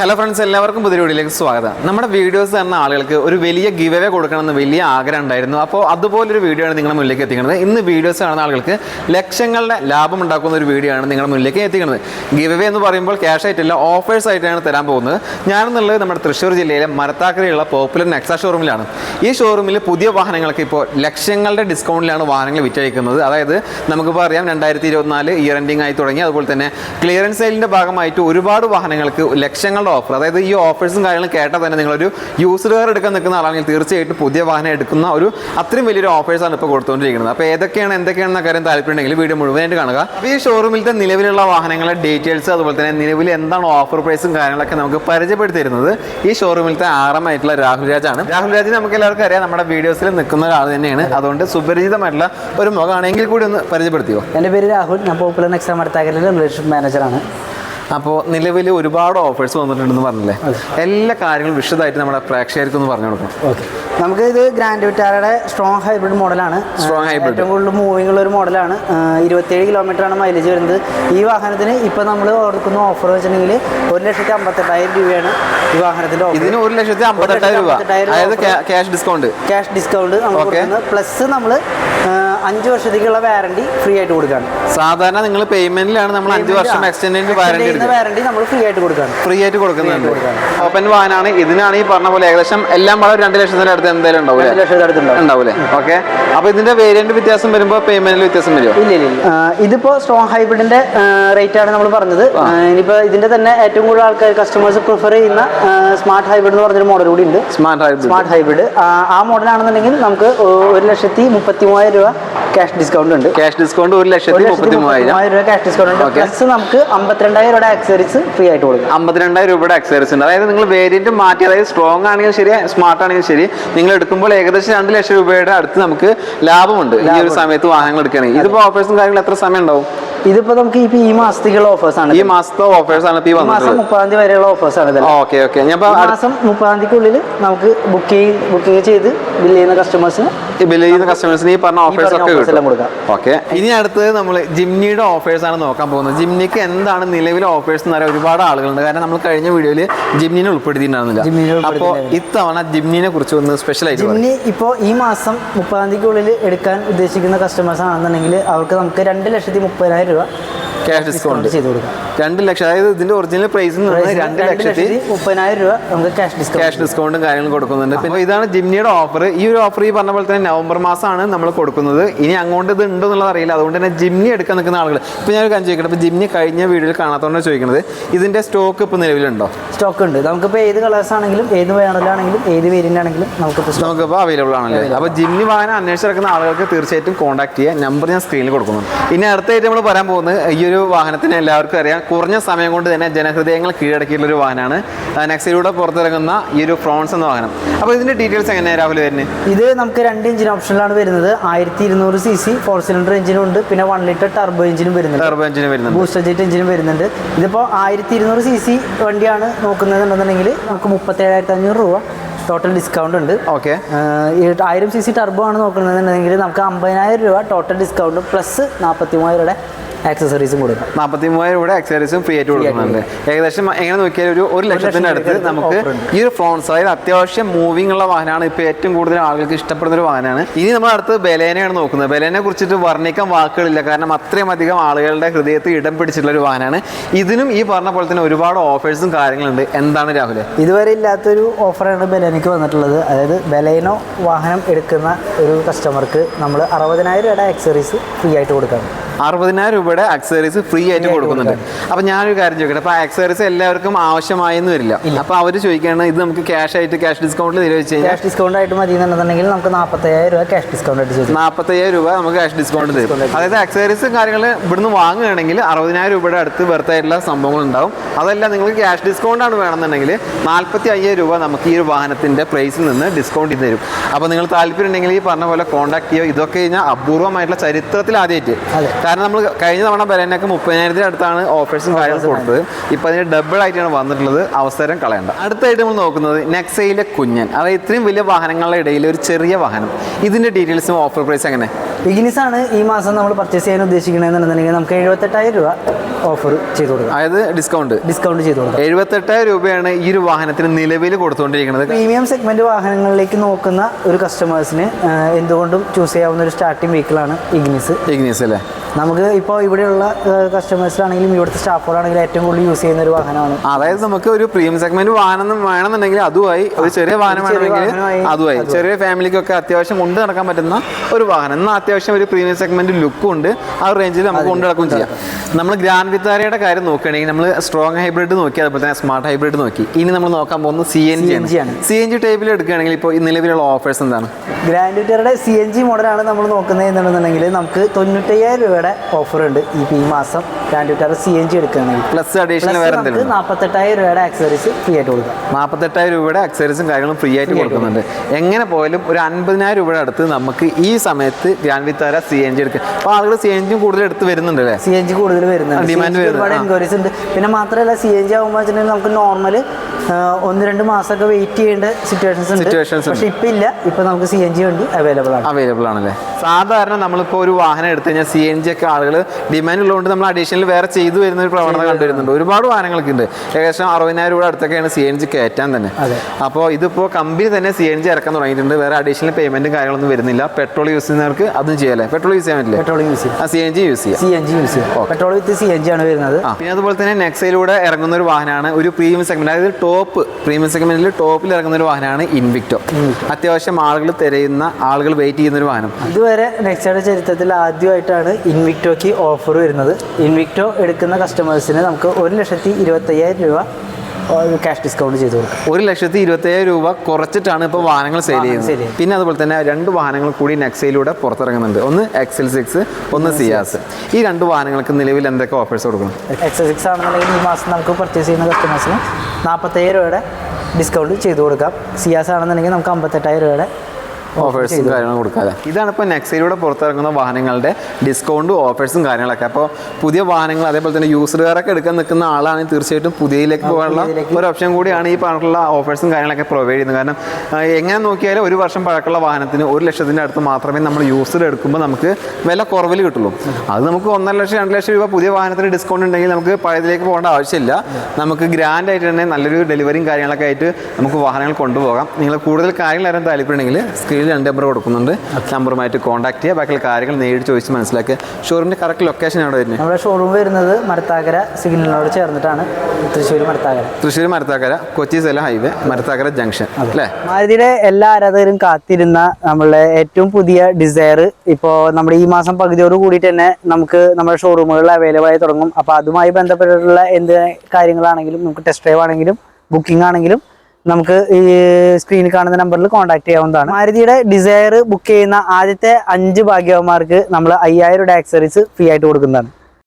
Hello friends എല്ലാവർക്കും പുതിയ വീഡിയോയിലേക്ക് സ്വാഗതം. നമ്മുടെ വീഡിയോസ് തന്ന ആളുകൾക്ക് ഒരു വലിയ ഗിവ് അവേ കൊടുക്കണമെന്ന് വലിയ ആഗ്രഹം ഉണ്ടായിരുന്നു. അപ്പോൾ അതുപോലൊരു വീഡിയോ ആണ് നിങ്ങളുടെ മുന്നിലേക്ക് എത്തിക്കുന്നത്. ഇന്ന് വീഡിയോസ് കാണുന്ന ആളുകൾക്ക് ലക്ഷങ്ങളുടെ ലാഭം ഉണ്ടാക്കുന്ന ഒരു വീഡിയോ ആണ് നിങ്ങളുടെ മുന്നിലേക്ക് എത്തിക്കുന്നത്. ഗിവ് അവേ എന്ന് പറയുമ്പോൾ ക്യാഷ് ആയിട്ടല്ല ഓഫേഴ്സ് ആയിട്ടാണ് തരാൻ പോകുന്നത്. ഞാനെന്നുള്ളത് നമ്മുടെ തൃശ്ശൂർ ജില്ലയിലെ മരത്താക്കരയുള്ള പോപ്പുലർ നെക്സ ഷോറൂമിലാണ് ഈ ഷോറൂമിൽ പുതിയ വാഹനങ്ങൾക്ക് ഇപ്പോൾ ലക്ഷങ്ങളുടെ ഡിസ്കൗണ്ടിലാണ് വാഹനങ്ങൾ വിറ്റഴിക്കുന്നത്. അതായത് നമുക്കിപ്പോൾ അറിയാം രണ്ടായിരത്തി ഇരുപത്തിനാല് ഇയർ എൻഡിംഗ് ആയി തുടങ്ങി. അതുപോലെ തന്നെ ക്ലിയറൻസ് സെയിലിന്റെ ഭാഗമായിട്ട് ഒരുപാട് വാഹനങ്ങൾക്ക് ലക്ഷങ്ങളുടെ ഓഫർ അതായത് ഈ ഓഫേഴ്സും കാര്യങ്ങളും കേട്ടാൽ തന്നെ നിങ്ങളൊരു യൂസ്ഡ് കാർ എടുക്കാൻ നിൽക്കുന്ന ആളാണെങ്കിൽ തീർച്ചയായിട്ടും പുതിയ വാഹനം എടുക്കുന്ന ഒരു അത്രയും വലിയൊരു ഓഫേഴ്സാണ് ഇപ്പോൾ കൊടുത്തുകൊണ്ടിരിക്കുന്നത്. അപ്പോൾ ഏതൊക്കെയാണ് എന്തൊക്കെയാണെന്ന കാര്യം താല്പര്യമുണ്ടെങ്കിൽ വീഡിയോ മുഴുവനായിട്ട് കാണുക. ഈ ഷോറൂമിലത്തെ നിലവിലുള്ള വാഹനങ്ങളുടെ ഡീറ്റെയിൽസ് അതുപോലെ തന്നെ നിലവിൽ എന്താണ് ഓഫർ പ്രൈസും കാര്യങ്ങളൊക്കെ നമുക്ക് പരിചയപ്പെടുത്തി തരുന്നത് ഈ ഷോറൂമിലത്തെ ആറാമായിട്ടുള്ള രാഹുൽ രാജാണ് രാഹുൽ രാജ് നമുക്ക് എല്ലാവർക്കും അറിയാം നമ്മുടെ വീഡിയോസിൽ നിൽക്കുന്ന ഒരാൾ തന്നെയാണ്. അതുകൊണ്ട് സുപരിചിതമായിട്ടുള്ള ഒരു മുഖമാണെങ്കിൽ കൂടി ഒന്ന് പരിചയപ്പെടുത്തിയോ? എന്റെ പേര് രാഹുൽ ഞാൻ പോപ്പുലർ എക്സാം അടുത്താക്കലിലെ റിലേഷൻ മാനേജറാണ് അപ്പോൾ നിലവിൽ ഒരുപാട് ഓഫേഴ്സ് വന്നിട്ടുണ്ടെന്ന് പറഞ്ഞില്ലേ? എല്ലാ കാര്യങ്ങളും വിശദമായിട്ട് നമ്മുടെ പ്രേക്ഷകർക്ക് ഒന്ന് പറഞ്ഞു കൊടുക്കണം. ഓക്കെ. നമുക്ക് ഇത് ഗ്രാൻഡ് വിറ്റാറയുടെ സ്ട്രോങ് ഹൈബ്രിഡ് മോഡലാണ് സ്ട്രോങ് ഹൈബ്രിഡ് ഏറ്റവും കൂടുതൽ മൂവിംഗ് ഉള്ള ഒരു മോഡലാണ് ഇരുപത്തേഴ് കിലോമീറ്റർ ആണ് മൈലേജ് വരുന്നത്. ഈ വാഹനത്തിന് ഇപ്പോൾ നമ്മൾ കൊടുക്കുന്ന ഓഫർ വെച്ചിട്ടുണ്ടെങ്കിൽ ഒരു ലക്ഷത്തി അമ്പത്തെട്ടായിരം രൂപയാണ്. ഈ ഇതിന് ഒരു ലക്ഷത്തി അമ്പത്തെട്ടായിരം രൂപ. അതായത്. ക്യാഷ് ഡിസ്കൗണ്ട് ക്യാഷ് ഡിസ്കൗണ്ട് കൊടുക്കുന്നത് പ്ലസ് നമ്മൾ അഞ്ച് വർഷത്തേക്കുള്ള വാറണ്ടി ഫ്രീ ആയിട്ട് കൊടുക്കാണ് സാധാരണ നിങ്ങൾ പേയ്മെന്റിലാണ് നമ്മൾ അഞ്ച് വർഷം എക്സ്റ്റൻഡ് വാറണ്ടി വാറണ്ടി നമ്മൾ ഫ്രീ ആയിട്ട് കൊടുക്കാണ് ഫ്രീ ആയിട്ട് കൊടുക്കുന്നുണ്ട് ഓപ്പൺ വാനാണ് ഇതിനാണ് ഈ പറഞ്ഞ പോലെ ഏകദേശം എല്ലാം വളരെ രണ്ട് ലക്ഷത്തിന്റെ അടുത്ത് എന്തായാലും ഉണ്ടാവും. ഉണ്ടാവൂലേ ഓക്കെ അപ്പൊ ഇതിന്റെ വേരിയന്റ് വ്യത്യാസം വരുമ്പോൾ പേയ്മെന്റിൽ വ്യത്യാസം വരുമോ ഇല്ല ഇല്ല ഇതിപ്പോ സ്ട്രോങ് ഹൈബ്രിഡിന്റെ റേറ്റ് ആണ് നമ്മൾ പറഞ്ഞത്. ഇനിയിപ്പോ ഇതിന്റെ തന്നെ ഏറ്റവും കൂടുതൽ ആൾക്കാർ കസ്റ്റമേഴ്സ് പ്രിഫർ ചെയ്യുന്ന സ്മാർട്ട് ഹൈബ്രിഡ് എന്ന് പറഞ്ഞൊരു മോഡൽ കൂടി ഉണ്ട്. സ്മാർട്ട് ഹൈബ്രിഡ് സ്മാർട്ട് ഹൈബ്രിഡ് ആ മോഡലാണെന്നുണ്ടെങ്കിൽ നമുക്ക് ഒരു ലക്ഷത്തി മുപ്പത്തി മൂവായിരം രൂപ ക്യാഷ് ഡിസ്കൗണ്ട് ഉണ്ട്. ക്യാഷ് ഡിസ്കൗണ്ട് ഒരു ലക്ഷത്തി മുപ്പത്തി മൂവായിരം രൂപ ക്യാഷ് ഡിസ്കൗണ്ട് ഉണ്ട്. പ്ലസ് നമുക്ക് അമ്പത്തിരണ്ടായിരം രൂപയുടെ ആക്സസറീസ് ഫ്രീ ആയിട്ട് കൊടുക്കും. അമ്പത്തിരണ്ടായിരം രൂപയുടെ അക്സറീസ് ഉണ്ട്. അതായത് നിങ്ങൾ വേരിയന്റ് മാറ്റി അതായത് സ്ട്രോങ് ആണെങ്കിലും ശരി സ്മാർട്ട് ആണെങ്കിലും ശരി നിങ്ങൾ എടുക്കുമ്പോൾ ഏകദേശം രണ്ട് ലക്ഷം രൂപയുടെ അടുത്ത് നമുക്ക് ലാഭമുണ്ട്. ഈ ഒരു സമയത്ത് വാഹനങ്ങൾ എടുക്കുകയാണെങ്കിൽ. ഇതിപ്പോ ഓഫേഴ്സും കാര്യങ്ങളും എത്ര സമയം ഉണ്ടാവും? ഇതിപ്പോ നമുക്ക് ഇപ്പൊ ഈ മാസത്തേക്കുള്ള ഓഫേഴ്സ് ആണ് ഈ മാസത്തെ ഓഫേഴ്സ് ആണ് ഈ മാസം മുപ്പതാം തീയതി വരെയുള്ള ഓഫേഴ്സ് ആണ് ഓക്കെ ഓക്കെ. ഞാൻ മാസം മുപ്പതാം തീയതിക്കുള്ളിൽ നമുക്ക് ബുക്കിംഗ് ബുക്കിംഗ് ചെയ്ത് ബില്ല് ചെയ്യുന്ന കസ്റ്റമേഴ്സിന് ബില്ല് കസ്റ്റമേഴ്സിന് ഈ പറഞ്ഞ ഓഫേഴ്സ് ഒക്കെ കിട്ടും. കൊടുക്കാം. ഓക്കെ ഇനി അടുത്തത് നമ്മൾ ജിംനിയുടെ ഓഫേഴ്സ് ആണ് നോക്കാൻ പോകുന്നത്. ജിംനിക്ക് എന്താണ് നിലവിലെ ഓഫേഴ്സ് എന്ന് പറയാൻ ഒരുപാട് ആളുകളുണ്ട്. കാരണം നമ്മൾ കഴിഞ്ഞ വീഡിയോയിൽ ജിംനിനെ ഉൾപ്പെടുത്തിയിട്ടുണ്ടായിരുന്നില്ല. അപ്പോൾ. ഇത്തവണ ജിംനിനെ കുറിച്ച് ഒന്ന് സ്പെഷ്യൽ ആയിട്ട് ജിംനി ഇപ്പോൾ ഈ മാസം മുപ്പതാം തീയതിക്കുള്ളിൽ എടുക്കാൻ ഉദ്ദേശിക്കുന്ന കസ്റ്റമേഴ്സ് ആണെന്നുണ്ടെങ്കിൽ അവർക്ക് നമുക്ക് രണ്ട് ലക്ഷത്തി മുപ്പതിനായിരം രൂപ ക്യാഷ് ഡിസ്കൗണ്ട് ചെയ്ത് കൊടുക്കാം. രണ്ട് ലക്ഷം. അതായത് ഇതിന്റെ ഒറിജിനൽ പ്രൈസ് രണ്ട് ലക്ഷത്തി മുപ്പതിനായിരം രൂപ നമുക്ക് ക്യാഷ് ഡിസ്കൗണ്ട് ക്യാഷ് ഡിസ്കൗണ്ടും കാര്യങ്ങളും കൊടുക്കുന്നുണ്ട്. പിന്നെ ഇതാണ് ജിംനിയുടെ ഓഫർ ഈ ഒരു ഓഫർ ഈ പറഞ്ഞ പോലെ തന്നെ നവംബർ മാസമാണ് നമ്മൾ കൊടുക്കുന്നത്. ഇനി അങ്ങോട്ട് ഇത് ഉണ്ടോ എന്നുള്ളത് അറിയില്ല. അതുകൊണ്ട് തന്നെ ജിംനി എടുക്കാൻ നിൽക്കുന്ന ആളുകൾ. ഇപ്പൊ ഞാൻ ഒരു കാര്യം ചോദിക്കട്ടെ. ഇപ്പൊ ജിംനി കഴിഞ്ഞ വീഡിയോയിൽ കാണാത്തതുകൊണ്ട് ചോദിക്കുന്നത്. ഇതിന്റെ സ്റ്റോക്ക് ഇപ്പൊ നിലവിലുണ്ടോ? സ്റ്റോക്ക് ഉണ്ട്. നമുക്കിപ്പോൾ ഏത് കളേഴ്സ് ആണെങ്കിലും ഏത് വേണലാണെങ്കിലും ഏത് വേരിയന്റ് ആണെങ്കിലും നമുക്ക് സ്റ്റോക്ക് നമുക്കിപ്പോൾ അവൈലബിൾ ആണല്ലേ? അപ്പോൾ ജിംനി വാഹനം അന്വേഷിച്ചിറക്കുന്ന ആളുകൾക്ക് തീർച്ചയായിട്ടും കോൺടാക്ട് ചെയ്യാൻ നമ്പർ ഞാൻ സ്ക്രീനിൽ കൊടുക്കുന്നുണ്ട്. ഇനി അടുത്തായിട്ട് നമ്മൾ പറയാൻ പോകുന്നത് ഈ ഒരു വാഹനത്തിന് എല്ലാവർക്കും അറിയാം. കുറഞ്ഞ സമയം കൊണ്ട് തന്നെ ജനഹൃദയങ്ങൾ കീഴടക്കിയിട്ടുള്ള ഒരു വാഹനമാണ്. നെക്സയിലൂടെ പുറത്തിറങ്ങുന്ന ഈ ഒരു ഫ്രോൺസ് എന്ന വാഹനം. അപ്പോൾ ഇതിന്റെ ഡീറ്റെയിൽസ് എങ്ങനെയാണ് രാഹുൽ വരുന്നത് ഇത് നമുക്ക് രണ്ട് എഞ്ചിൻ ഓപ്ഷനിലാണ് വരുന്നത്. ആയിരത്തി ഇരുന്നൂറ് സി സി ഫോർ സിലിണ്ടർ എഞ്ചിനും ഉണ്ട്. പിന്നെ വൺ ലിറ്റർ ടർബോ എഞ്ചിനും വരുന്നുണ്ട്. ടർബോ എഞ്ചിന് വരുന്നുണ്ട്. ബൂസ്റ്റർ ജെറ്റ് എഞ്ചിനും വരുന്നുണ്ട്. ഇതിപ്പോൾ ആയിരത്തി ഇരുന്നൂറ് സി സി വണ്ടിയാണ് നോക്കുന്നതെന്നുണ്ടെങ്കിൽ നമുക്ക് മുപ്പത്തേഴായിരത്തി അഞ്ഞൂറ് രൂപ ടോട്ടൽ ഡിസ്കൗണ്ട് ഉണ്ട്. ഓക്കെ ആയിരം സി സി ടർബോ ആണ് നോക്കുന്നതെന്നുണ്ടെങ്കിൽ നമുക്ക് അമ്പതിനായിരം രൂപ ടോട്ടൽ ഡിസ്കൗണ്ട് പ്ലസ് നാൽപ്പത്തി മൂവായിരം ആക്സസറീസും കൊടുക്കാം. നാൽപ്പത്തി മൂവായിരം രൂപയുടെ ആക്സസറീസും ഫ്രീ ആയിട്ട് കൊടുക്കുന്നുണ്ട്. ഏകദേശം എങ്ങനെ നോക്കിയാൽ ഒരു ഒരു ലക്ഷത്തിന്റെ അടുത്ത് നമുക്ക് ഈ ഒരു ഫോൺസ് അതായത് അത്യാവശ്യം മൂവിംഗ് ഉള്ള വാഹനമാണ്. ഇപ്പോൾ ഏറ്റവും കൂടുതൽ ആളുകൾക്ക് ഇഷ്ടപ്പെടുന്ന ഒരു വാഹനമാണ്. ഇനി നമ്മൾ അടുത്ത് ബലേനയാണ് നോക്കുന്നത്. ബലേനെ കുറിച്ചിട്ട് വർണിക്കാൻ വാക്കുകളില്ല. കാരണം അത്രയും അധികം ആളുകളുടെ ഹൃദയത്തിൽ ഇടം പിടിച്ചിട്ടുള്ള ഒരു വാഹനമാണ്. ഇതിനും ഈ പറഞ്ഞ പോലെ തന്നെ ഒരുപാട് ഓഫേഴ്സും കാര്യങ്ങളുണ്ട്. എന്താണ് രാഹുൽ ഇതുവരെ ഇല്ലാത്തൊരു ഓഫറാണ് ബലേനയ്ക്ക് വന്നിട്ടുള്ളത്. അതായത് ബലേനോ വാഹനം എടുക്കുന്ന ഒരു കസ്റ്റമർക്ക് നമ്മൾ അറുപതിനായിരം രൂപയുടെ ആക്സറീസ് ഫ്രീ ആയിട്ട് കൊടുക്കാം അറുപതിനായിരം രൂപയുടെ അക്സറീസ് ഫ്രീ ആയിട്ട് കൊടുക്കുന്നുണ്ട്. അപ്പൊ ഞാനൊരു കാര്യം ചോദിക്കട്ടെ. അപ്പൊ അക്സറീസ് എല്ലാവർക്കും ആവശ്യമായെന്ന് വരില്ല. അപ്പൊ അവർ ചോദിക്കുകയാണ് ഇത് നമുക്ക് ക്യാഷ് ആയിട്ട് ക്യാഷ് ഡിസ്കൗണ്ടിൽ കഴിഞ്ഞാൽ ക്യാഷ് ഡിസ്കൗണ്ട് ആയിട്ട് മതി എന്നുണ്ടെങ്കിൽ നമുക്ക് നാൽപ്പത്തയ്യായിരം രൂപ ക്യാഷ് ഡിസ്കൗണ്ട് ആയിട്ട് ചെയ്യും നാൽപ്പത്തയ്യായിരം രൂപ നമുക്ക് ക്യാഷ് ഡിസ്കൗണ്ട് തരും. അതായത് അക്സറീസ് കാര്യങ്ങൾ ഇവിടുന്ന് വാങ്ങുകയാണെങ്കിൽ അറുപതിനായിരം രൂപയുടെ അടുത്ത് വെറുതായിട്ടുള്ള സംഭവങ്ങൾ ഉണ്ടാവും. അതല്ല നിങ്ങൾക്ക് ക്യാഷ് ഡിസ്കൗണ്ട് ആണ് വേണമെന്നുണ്ടെങ്കിൽ നാൽപ്പത്തി അയ്യായിരം രൂപ നമുക്ക് ഈ ഒരു വാഹനത്തിന്റെ പ്രൈസിൽ നിന്ന് ഡിസ്കൗണ്ട് ചെയ്ത് തരും. അപ്പോൾ നിങ്ങൾ താല്പര്യം ഉണ്ടെങ്കിൽ ഈ പറഞ്ഞ പോലെ കോൺടാക്ട് ചെയ്യുക. ഇതൊക്കെ കഴിഞ്ഞാൽ അപൂർവമായിട്ടുള്ള ചരിത്രത്തിൽ ആദ്യമായിട്ട്. കാരണം നമ്മൾ കഴിഞ്ഞ തവണ ബലനൊക്കെ മുപ്പതിനായിരത്തിന് അടുത്താണ് ഓഫേഴ്സും കാര്യങ്ങളും കൊടുത്തത്. ഇപ്പൊ അതിന് ഡബിൾ ആയിട്ടാണ് വന്നിട്ടുള്ളത്. അവസരം കളയണ്ട. അടുത്തായിട്ട് നമ്മൾ നോക്കുന്നത് നെക്സയിലെ കുഞ്ഞൻ. അതായത് ഇത്രയും വലിയ വാഹനങ്ങളുടെ ഇടയിൽ ഒരു ചെറിയ വാഹനം. ഇതിന്റെ ഡീറ്റെയിൽസും ഓഫർ പ്രൈസ് എങ്ങനെ? ഇഗ്നിസ് ആണ് ഈ മാസം നമ്മൾ പർച്ചേസ് ചെയ്യാൻ ഉദ്ദേശിക്കണമെന്നുണ്ടെന്നുണ്ടെങ്കിൽ നമുക്ക് എഴുപത്തെട്ടായിരം രൂപ ഓഫർ ചെയ്ത് കൊടുക്കാം. അതായത് ഡിസ്കൗണ്ട് ഡിസ്കൗണ്ട് ചെയ്ത് കൊടുക്കാം. എഴുപത്തെട്ടായിരം രൂപയാണ് ഈ ഒരു വാഹനത്തിന് നിലവിൽ കൊടുത്തുകൊണ്ടിരിക്കുന്നത്. പ്രീമിയം സെഗ്മെന്റ് വാഹനങ്ങളിലേക്ക് നോക്കുന്ന ഒരു കസ്റ്റമേഴ്സിന് എന്തുകൊണ്ടും ചൂസ് ചെയ്യാവുന്ന ഒരു സ്റ്റാർട്ടിംഗ് വെഹിക്കിളാണ് ഇഗ്നിസ് ഇഗ്നിസ് അല്ലേ? നമുക്ക് ഇപ്പോൾ ഇവിടെയുള്ള കസ്റ്റമേഴ്സിലാണെങ്കിലും ഇവിടുത്തെ സ്റ്റാഫുകളാണെങ്കിലും ഏറ്റവും കൂടുതൽ യൂസ് ചെയ്യുന്ന ഒരു വാഹനമാണ്. അതായത് നമുക്ക് ഒരു പ്രീമിയം സെഗ്മെന്റ് വാഹനം വേണമെന്നുണ്ടെങ്കിൽ അതുമായി ഒരു ചെറിയ വാഹനം വേണമെങ്കിൽ അതുമായി ചെറിയ ഫാമിലിക്കൊക്കെ അത്യാവശ്യം കൊണ്ട് നടക്കാൻ പറ്റുന്ന ഒരു വാഹനം. എന്നാൽ അത്യാവശ്യം ഒരു പ്രീമിയം സെഗ്മെന്റ് ലുക്കും ഉണ്ട്. ആ റേഞ്ചിൽ നമുക്ക് കൊണ്ടുനടക്കും നടക്കുകയും ചെയ്യാം. നമ്മൾ ഗ്രാൻഡ് വിത്താരയുടെ കാര്യം നോക്കുകയാണെങ്കിൽ നമ്മൾ സ്ട്രോങ് ഹൈബ്രിഡ് നോക്കി അതുപോലെ തന്നെ സ്മാർട്ട് ഹൈബ്രിഡ് നോക്കി. ഇനി നമ്മൾ നോക്കാൻ പോകുന്നത് സി എൻ ജി ആണ്. സി എൻ ജി ടൈപ്പിൽ എടുക്കുകയാണെങ്കിൽ ഇപ്പോൾ നിലവിലുള്ള ഓഫേഴ്സ് എന്താണ്? ഗ്രാൻഡ് വിറ്ററുടെ സി എൻ ജി മോഡലാണ് നമ്മൾ നോക്കുന്നത് എന്നുണ്ടെന്നുണ്ടെങ്കിൽ നമുക്ക് തൊണ്ണൂറ്റയ്യായിരം രൂപയുടെ ഓഫർ ഉണ്ട് ഈ മാസം. Grand Vitara C N G എടുക്കുകയാണെങ്കിൽ പ്ലസ് അഡീഷണൽ വേറെ എന്തെങ്കിലും നാൽപ്പത്തെട്ടായിരം രൂപയുടെ ആക്സറീസ് ഫ്രീ ആയിട്ട് കൊടുക്കാം. നാൽപ്പത്തെട്ടായിരം രൂപയുടെ അക്സസറീസും കാര്യങ്ങളും ഫ്രീ ആയിട്ട് കൊടുക്കുന്നുണ്ട്. എങ്ങനെ പോയാലും ഒരു അൻപതിനായിരം രൂപയുടെ അടുത്ത് നമുക്ക് ഈ സമയത്ത് grand Vitara C N G എടുക്കുക അപ്പോൾ ആളുകൾ സി എൻ ജി കൂടുതൽ എടുത്ത് വരുന്നുണ്ട് അല്ലേ? സി എൻ ജി കൂടുതൽ വരുന്നുണ്ട്. ഡിമാൻഡ് ഒരുപാട് എൻക്വയറീസ് ഉണ്ട്. പിന്നെ മാത്രമല്ല സി എൻ ജി ആകുമ്പോൾ വെച്ചിട്ടുണ്ടെങ്കിൽ നമുക്ക് നോർമൽ ഒന്ന് രണ്ട് മാസമൊക്കെ വെയിറ്റ് ചെയ്യേണ്ട സിറ്റുവേഷൻസ് ഉണ്ട്. പക്ഷെ ഇപ്പം ഇല്ല. ഇപ്പം നമുക്ക് സി എൻ ജി വണ്ടി അവൈലബിൾ ആണ്. അവൈലബിൾ ആണല്ലേ സാധാരണ നമ്മളിപ്പോൾ ഒരു വാഹനം എടുത്തു കഴിഞ്ഞാൽ സി എൻ ജി ഒക്കെ ആളുകൾ ഡിമാൻഡ് ഉള്ളതുകൊണ്ട് നമ്മൾ അഡീഷണൽ വേറെ ചെയ്തു വരുന്ന ഒരു പ്രവണത കണ്ടുവരുന്നുണ്ട്. ഒരുപാട് വാഹനങ്ങളൊക്കെ ഉണ്ട്. ഏകദേശം അറുപതിനായിരം രൂപ അടുത്തൊക്കെയാണ് സി എൻ ജി കയറ്റാൻ തന്നെ. അപ്പോൾ ഇതിപ്പോൾ കമ്പനി തന്നെ സി എൻ ജി ഇറക്കാൻ തുടങ്ങിയിട്ടുണ്ട്. വേറെ അഡീഷണൽ പേയ്മെന്റും കാര്യങ്ങളൊന്നും വരുന്നില്ല. പെട്രോൾ യൂസ് ചെയ്യുന്നവർക്ക് അതും ചെയ്യാല്ലേ? പെട്രോൾ യൂസ് ചെയ്യാൻ പറ്റില്ല? പെട്രോൾ യൂസ് ചെയ്യും. സി എൻ ജി യൂസ് ചെയ്യാം. സി എൻ ജി യൂസ് ചെയ്യാം. Petrol with C N G ആണ് വരുന്നത്. പിന്നെ അതുപോലെ തന്നെ നെക്സയിലൂടെ ഇറങ്ങുന്ന ഒരു വാഹനമാണ്. ഒരു പ്രീമിയം സെഗ്മെന്റ് അതായത് ടോപ്പ് പ്രീമിയം സെഗ്മെന്റിൽ ടോപ്പിൽ ഇറങ്ങുന്ന ഒരു വാഹനമാണ് ഇൻവിക്ടോ അത്യാവശ്യം ആളുകൾ തിരയുന്ന ആളുകൾ വെയിറ്റ് ചെയ്യുന്ന ഒരു വാഹനം. ഇതുവരെ നെക്സയുടെ ചരിത്രത്തിൽ ആദ്യമായിട്ടാണ് ഇൻവിക്ടോക്ക് ഓഫർ വരുന്നത്. ഇൻവിക്ടോ എടുക്കുന്ന കസ്റ്റമേഴ്സിന് നമുക്ക് ഒരു ലക്ഷത്തി ഇരുപത്തയ്യായിരം രൂപ ക്യാഷ് ഡിസ്കൗണ്ട് ചെയ്തു കൊടുക്കും. ഒരു ലക്ഷത്തി ഇരുപത്തയ്യായിരം രൂപ കുറച്ചിട്ടാണ് ഇപ്പോൾ വാഹനങ്ങൾ സെയിൽ ചെയ്യുന്നത്. ചെയ്യുന്നത്. പിന്നെ അതുപോലെ തന്നെ രണ്ട് വാഹനങ്ങൾ കൂടി നെക്സയിലൂടെ പുറത്തിറങ്ങുന്നുണ്ട്. ഒന്ന് എക്സൽ സിക്സ് ഒന്ന് സിയാസ് ഈ രണ്ട് വാഹനങ്ങൾക്ക് നിലവിൽ എന്തൊക്കെ ഓഫേഴ്സ് കൊടുക്കണം? എക്സൽ സിക്സ് ആണെന്നുണ്ടെങ്കിൽ ഈ മാസം നമുക്ക് പർച്ചേസ് ചെയ്യുന്ന കസ്റ്റമേഴ്സിന് നാൽപ്പത്തയ്യായിരം രൂപയുടെ ഡിസ്കൗണ്ട് ചെയ്ത് കൊടുക്കാം. സിയാസ് ആണെന്നുണ്ടെങ്കിൽ നമുക്ക് അമ്പത്തെട്ടായിരം രൂപയുടെ ഓഫേഴ്സും കാര്യങ്ങളും കൊടുക്കാതെ ഇതാണ് ഇപ്പോൾ നെക്സയിലൂടെ പുറത്തിറങ്ങുന്ന വാഹനങ്ങളുടെ ഡിസ്കൗണ്ടും ഓഫേഴ്സും കാര്യങ്ങളൊക്കെ. അപ്പോൾ പുതിയ വാഹനങ്ങൾ അതേപോലെ തന്നെ യൂസ്ഡ് കാറൊക്കെ എടുക്കാൻ നിൽക്കുന്ന ആളാണെങ്കിൽ തീർച്ചയായിട്ടും പുതിയയിലേക്ക് പോകാനുള്ള ഒരു ഓപ്ഷൻ കൂടിയാണ് ഈ പറഞ്ഞിട്ടുള്ള ഓഫേഴ്സും കാര്യങ്ങളൊക്കെ പ്രൊവൈഡ് ചെയ്യുന്നത്. കാരണം എങ്ങനെ നോക്കിയാലും ഒരു വർഷം പഴക്കമുള്ള വാഹനത്തിന് ഒരു ലക്ഷത്തിന്റെ അടുത്ത് മാത്രമേ നമ്മൾ യൂസ്ഡ് എടുക്കുമ്പോൾ നമുക്ക് വില കുറവിൽ കിട്ടുള്ളൂ. അത് നമുക്ക് ഒന്നര ലക്ഷം രണ്ട് ലക്ഷം രൂപ പുതിയ വാഹനത്തിന് ഡിസ്കൗണ്ട് ഉണ്ടെങ്കിൽ നമുക്ക് പഴയതിലേക്ക് പോകേണ്ട ആവശ്യമില്ല. നമുക്ക് ഗ്രാൻഡ് ആയിട്ട് തന്നെ നല്ലൊരു ഡെലിവറിയും കാര്യങ്ങളൊക്കെ ആയിട്ട് നമുക്ക് വാഹനങ്ങൾ കൊണ്ടുപോകാം. നിങ്ങൾ കൂടുതൽ കാര്യങ്ങൾ അറിയാൻ താല്പര്യമുണ്ടെങ്കിൽ സ്ക്രീനിൽ രണ്ട് നമ്പർ കൊടുക്കുന്നുണ്ട്. നമ്പറുമായിട്ട് കോൺടാക്ട് ചെയ്യുക ബാക്കിയുള്ള കാര്യങ്ങൾ നേരിട്ട് ചോദിച്ച് മനസ്സിലാക്കുക. ഷോറൂമിന്റെ കറക്റ്റ് ലൊക്കേഷൻ എവിടെ വരുന്നത് നമ്മുടെ ഷോറൂം വരുന്നത് മരത്താക്കര സിഗ്നലിനോട് ചേർന്നിട്ടാണ്. തൃശ്ശൂർ മരത്താക്കര തൃശ്ശൂർ മരത്താക്കര കൊച്ചി സെല ഹൈവേ മരത്താക്കര ജംഗ്ഷൻ അല്ലേ? മാരുതിയുടെ എല്ലാ ആരാധകരും കാത്തിരുന്ന നമ്മളുടെ ഏറ്റവും പുതിയ ഡിസൈർ ഇപ്പോൾ നമ്മുടെ ഈ മാസം പകുതിയോട് കൂടിയിട്ട് തന്നെ നമുക്ക് നമ്മുടെ ഷോറൂമുകളിൽ അവൈലബിൾ ആയി തുടങ്ങും. അപ്പോൾ അതുമായി ബന്ധപ്പെട്ടിട്ടുള്ള എന്ത് കാര്യങ്ങളാണെങ്കിലും നമുക്ക് ടെസ്റ്റ് ഡ്രൈവ് ആണെങ്കിലും ബുക്കിംഗ് ആണെങ്കിലും നമുക്ക് ഈ സ്ക്രീനിൽ കാണുന്ന നമ്പറിൽ കോൺടാക്ട് ചെയ്യാവുന്നതാണ്. മാരുതിയുടെ ഡിസയർ ബുക്ക് ചെയ്യുന്ന ആദ്യത്തെ അഞ്ച് ഭാഗ്യവന്മാർക്ക് നമ്മൾ അയ്യായിരം ആക്സറീസ് ഫ്രീ ആയിട്ട് കൊടുക്കുന്നതാണ്.